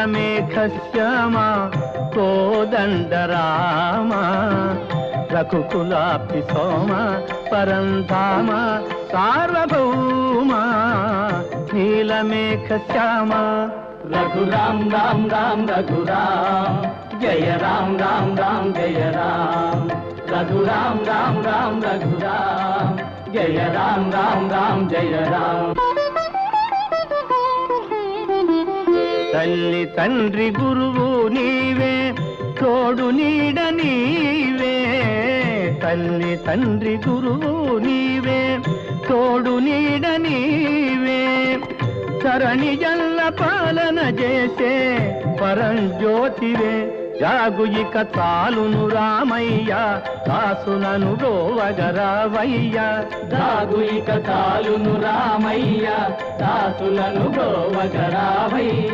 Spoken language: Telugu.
నీలమేఘ శ్యామ కోదండరామ రఘుకులాపి సోమ పరంధామ సార్వభౌమ నీలమేఘ శ్యామ రఘురామ్ రామ్ రామ్ రఘురామ్ జయ రామ్ రామ్ రామ్ జయ రామ్. రఘురామ్ రామ్ రామ్ రఘురామ్ జయ రామ్ రామ్ రామ్ జయ రామ్. తల్లి తండ్రి గురువు నీవే తోడు నీడ నీవే. తల్లి తండ్రి గురువు నీవే తోడు నీడ నీవే. చరణి జల్ల పాలన చేసే పరంజ్యోతివే జాగు ఇక చాలును రామయ్య దాసులను రోవగరావయ్య దాగు ఇక చాలును రామయ్య కాసులను గోవగరావయ్య